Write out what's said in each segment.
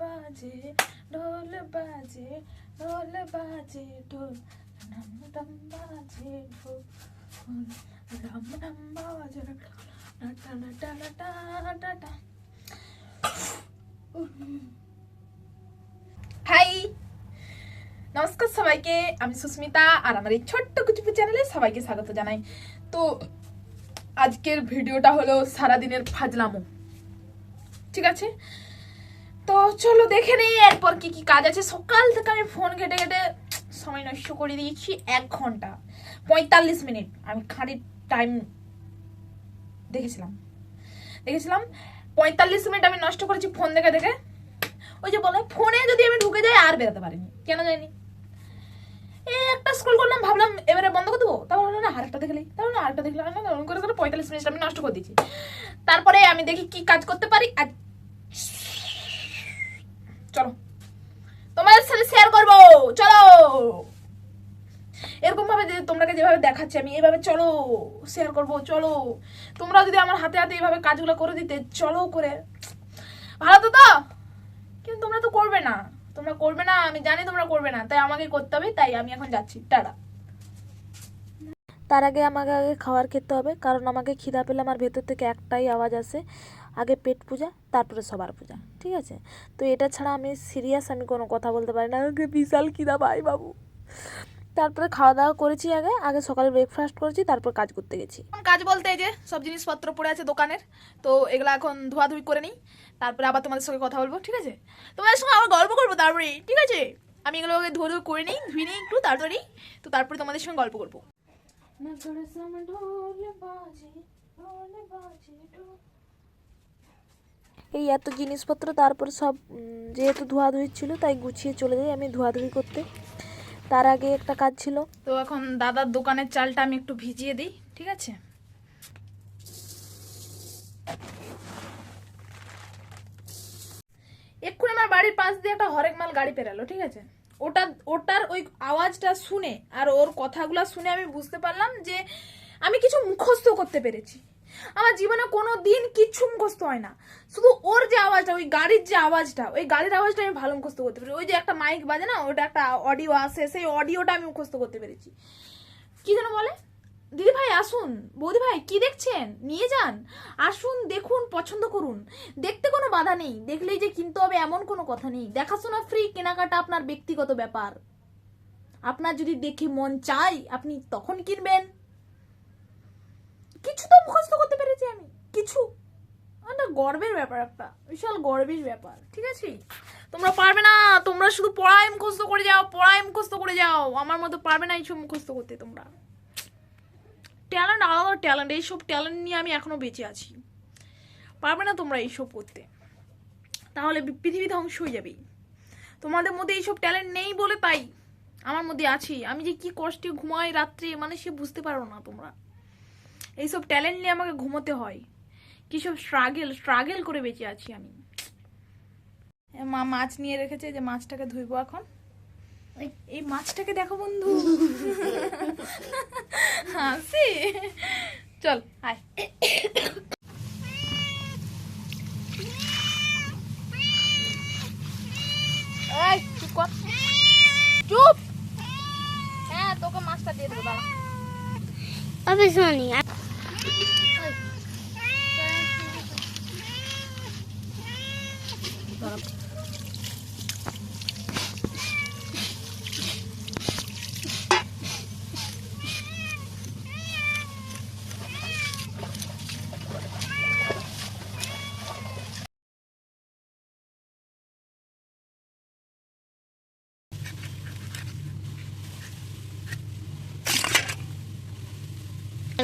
বাজে ঢোল বাজে ঢোল বাজে ঢোল রাম রাম বাজে ঢোল রাম রাম বাজে হাই নমস্কার সবাইকে আমি সুস্মিতা আর আমার এই ছোট্ট কুচুপু চ্যানেলে সবাইকে স্বাগত জানাই তো আজকের ভিডিওটা হলো সারাদিনের ফাজলামো ঠিক আছে তো চলো দেখে নেই, এরপর কি কি কাজ আছে। সকাল থেকে আমি ফোন ঘেটে ঘেটে সময় নষ্ট করে দিয়েছি এক ঘণ্টা। পঁয়তাল্লিশ মিনিট। আমি খাঁড়ি টাইম দেখেছিলাম। দেখেছিলাম, পঁয়তাল্লিশ মিনিট আমি নষ্ট করেছি ফোন দেখে দেখে। ওই যে বলে ফোনে যদি আমি ঢুকে যাই, আর বেরোতে পারিনি। কেন যাইনি? এই একটা স্কুল করলাম, ভাবলাম এবারে বন্ধ করে দেবো। তারপর না, আরেকটা দেখলি তারপর না আরেকটা দেখলাম না করে করে পঁয়তাল্লিশ মিনিট আমি নষ্ট করে দিয়েছি। তারপরে আমি দেখি কি কাজ করতে পারি। আর চলো। তোমাদের সাথে শেয়ার করব। চলো। এরকম ভাবে তোমরাকে যেভাবে দেখাচ্ছি, আমি এভাবে চলো শেয়ার করব, চলো। তোমরা যদি আমার হাতে হাতে এইভাবে কাজগুলো করে দিতে, চলো করে। ভালো তো তো? কিন্তু তোমরা তো করবে না। তোমরা করবে না, আমি জানি তোমরা করবে না। তাই আমাকে করতে হবে, তাই আমি এখন যাচ্ছি। টাটা। তার আগে আমাকে আগে খাবার খেতে হবে, কারণ আমাকে খিদা পেলে আমার ভেতর থেকে একটাই আওয়াজ আসে। আগে পেট পূজা তারপরে সবার পূজা ঠিক আছে? তো এটা ছাড়া আমি সিরিয়াস আমি কোনো কথা বলতে পারি না। আমাকে বিশাল খিদা ভাই বাবু। তারপরে খাওয়া দাওয়া করেছি আগে আগে সকালে ব্রেকফাস্ট করেছি তারপর কাজ করতে গেছি। এখন কাজ বলতে এই যে সব জিনিসপত্র পড়ে আছে দোকানের তো এগুলো এখন ধোয়াধুয়ি করে নিই তারপরে আবার তোমাদের সঙ্গে কথা বলব ঠিক আছে? তোমাদের সঙ্গে আবার গল্প করব তারপরে ঠিক আছে? আমি এগুলোকে ধুয়ে ধুয়ে করে নিই ধুয়ে নিই একটু তাড়াতাড়ি তো তারপরে তোমাদের সঙ্গে গল্প করব। এই এত জিনিসপত্র, তারপর সব যেহেতু ধোয়াধুয়ি ছিল, তাই গুছিয়ে চলে যাই আমি ধোয়াধুয়ি করতে। তার আগে একটা কাজ ছিল। তো এখন দাদার দোকানের চালটা আমি একটু ভিজিয়ে দিই, ঠিক আছে? এক্ষুনি আমার বাড়ির পাশ দিয়ে একটা হরেক মাল গাড়ি পেরালো, ঠিক আছে? ওটা, ওটার ওই আওয়াজটা শুনে আর ওর কথাগুলো শুনে আমি বুঝতে পারলাম যে আমি কিছু মুখস্থ করতে পেরেছি। আমার জীবনে কোনো দিন কিচ্ছু মুখস্থ হয় না। শুধু ওর যে আওয়াজটা, ওই গাড়ির যে আওয়াজটা, ওই গাড়ির আওয়াজটা আমি ভালো মুখস্থ করতে পেরেছি। ওই যে একটা মাইক বাজে না, ওটা একটা অডিও আসে, সেই অডিওটা আমি মুখস্থ করতে পেরেছি। কি যেন বলে? দিদি ভাই, আসুন। বৌদি ভাই, কি দেখছেন? নিয়ে যান। আসুন, দেখুন, পছন্দ করুন। দেখতে কোনো বাধা নেই। দেখলেই যে কিনতে হবে এমন কোনো কথা নেই। দেখাশোনা ফ্রি কেনাকাটা আপনার ব্যক্তিগত ব্যাপার। আপনার যদি দেখে মন চাই, আপনি তখন কিনবেন। কিছু তো মুখস্থ করতে পেরেছি আমি। কিছু। একটা গর্বের ব্যাপার একটা। বিশাল গর্বের ব্যাপার, ঠিক আছে? তোমরা পারবে না, তোমরা শুধু পড়ায় মুখস্থ করে যাও, পড়ায় মুখস্থ করে যাও। আমার মতো পারবে না এইসব মুখস্থ করতে তোমরা। ট্যালেন্ট আলাদা ট্যালেন্ট, এইসব ট্যালেন্ট নিয়ে আমি এখনও বেঁচে আছি। পারবে না তোমরা এইসব করতে। তাহলে পৃথিবী ধ্বংস হয়ে যাবে তোমাদের মধ্যে এইসব ট্যালেন্ট নেই বলে তাই আমার মধ্যে আছি আমি যে কি কষ্টে ঘুমাই রাত্রে মানে সে বুঝতে পারো না তোমরা। এইসব ট্যালেন্ট নিয়ে আমাকে ঘুমোতে হয়। কিসব স্ট্রাগেল স্ট্রাগেল করে বেঁচে আছি আমি। মা মাছ নিয়ে রেখেছে যে মাছটাকে ধুইবো এখন। এই- মাছটাকে দেখো বন্ধু। হাসি। চল, আয়। চুপ। চুপ। হ্যাঁ তোকে মাছটা দিয়ে দেবো, দাঁড়া।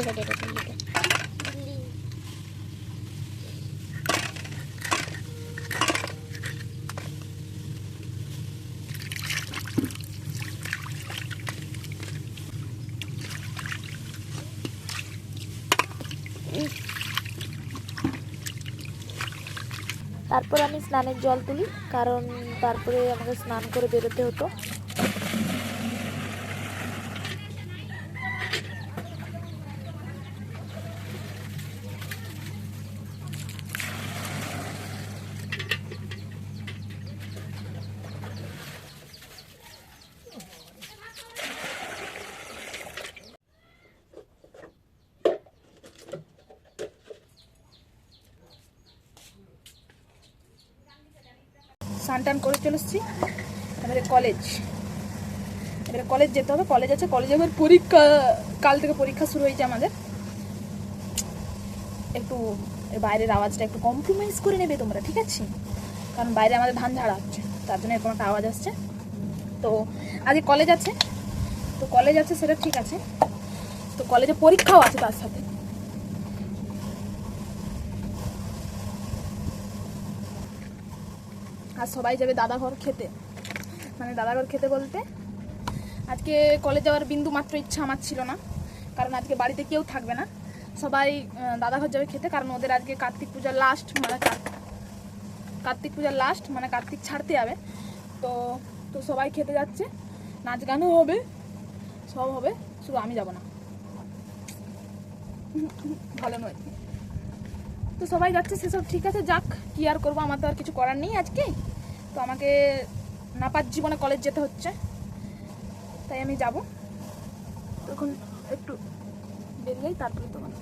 Sony? তারপর আমি স্নানের জল তুলি কারণ তারপরে আমাকে স্নান করে বেরোতে হতো টান করে চলে এসেছি। এবারে কলেজ এবারে কলেজ যেতে হবে। কলেজ আছে। কলেজে এবার পরীক্ষা, কাল থেকে পরীক্ষা শুরু হয়েছে আমাদের। একটু বাইরের আওয়াজটা একটু কম্প্রোমাইজ করে নেবে তোমরা, ঠিক আছে? কারণ বাইরে আমাদের ধান ঝাড়া হচ্ছে। তার জন্য এরকম একটা আওয়াজ আসছে। তো আজকে কলেজ আছে। তো কলেজ আছে সেটা ঠিক আছে। তো কলেজে পরীক্ষাও আছে তার সাথে। আর সবাই যাবে দাদাঘর খেতে। মানে দাদাঘর খেতে বলতে আজকে কলেজ যাওয়ার বিন্দু মাত্র ইচ্ছা আমার ছিল না কারণ আজকে বাড়িতে কেউ থাকবে না। সবাই আহ, দাদাঘর যাবে খেতে কারণ ওদের আজকে কার্তিক পূজার লাস্ট মানে কার্তিক পূজার লাস্ট মানে কার্তিক ছাড়তে যাবে। তো তো সবাই খেতে যাচ্ছে। নাচ গানও হবে সব হবে শুধু আমি যাব না। ভালো নয়। তো সবাই যাচ্ছে সেসব ঠিক আছে, যাক, কি আর করব, আমার তো আর কিছু করার নেই আজকে। তো আমাকে নাপাত জীবনে কলেজ যেতে হচ্ছে। তাই আমি যাব। তখন একটু বেরিয়েই তারপরে তোমার।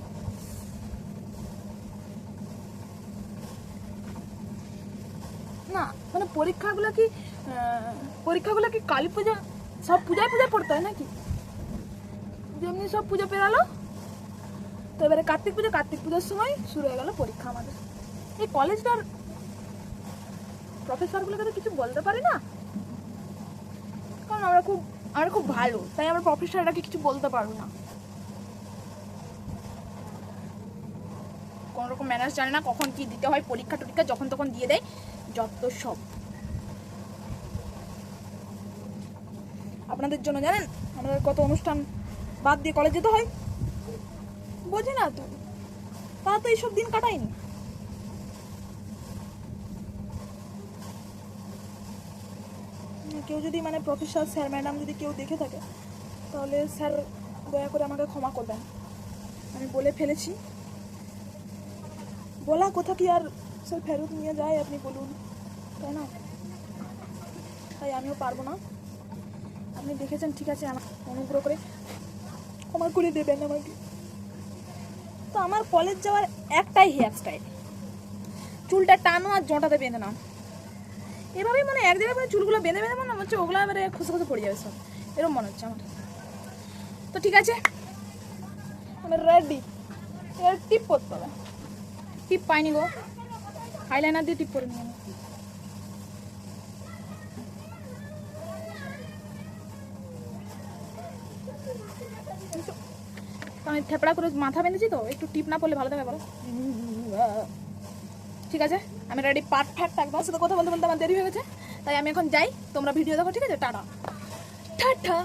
না মানে পরীক্ষাগুলো কি পরীক্ষাগুলো কি কালী পূজা, সব পূজায় পূজায় পড়তে হয় নাকি? যেমনি সব পুজো পেরালো তো এবারে কার্তিক পুজো, কার্তিক পুজোর সময় শুরু হয়ে গেল পরীক্ষা আমাদের। এই কলেজটার প্রফেসরগুলোকে তো কিছু বলতে পারি না? কারণ আমরা খুব আমরা খুব ভালো, তাই আমরা প্রফেসরটাকে কিছু বলতে পারব না। কোনো রকম ম্যানেজ জানে না কখন কি দিতে হয়, পরীক্ষা টরীক্ষা যখন তখন দিয়ে দেয়, যত সব। আপনাদের জন্য জানেন, আমাদের কত অনুষ্ঠান বাদ দিয়ে কলেজ যেতে হয়? বোঝে না তো। তা তো এইসব দিন কাটায়নি। কেউ যদি মানে প্রফেসর স্যার, ম্যাডাম যদি কেউ দেখে থাকে, তাহলে স্যার দয়া করে আমাকে ক্ষমা করবেন। আমি বলে ফেলেছি। বলা কোথা কি আর স্যার ফেরত নিয়ে যায় আপনি বলুন, তাই না? তাই আমিও পারব না। আপনি দেখেছেন, ঠিক আছে, আমার অনুগ্রহ করে ক্ষমা করে দেবেন আমাকে। তো আমার কলেজ যাওয়ার একটাই হেয়ার স্টাইল চুলটা টানো আর জোঁটাতে বেঁধে নাও। এভাবেই মানে এক জায়গায় মানে চুলগুলো বেঁধে বেঁধে মনে হচ্ছে ওগুলো এবারে খুশি খুশি পড়ে যাবে সব। এরকম মনে হচ্ছে আমার। তো ঠিক আছে, আমি রেডি এবার টিপ করতে হবে। টিপ পাইনি গো। আইলাইনার দিয়ে টিপ করে নিয়ে তো আমি থেপড়া করে মাথা বেঁধেছি তো, একটু টিপ না পড়লে ভালো থাকে বলো। ঠিক আছে? আমি রেডি পাট পারফেক্ট একদম সাথে কথা বলতে বলতে আমার দেরি হয়ে গেছে। তাই আমি এখন যাই, তোমরা ভিডিও দেখো, ঠিক আছে? টাটা। টাটা।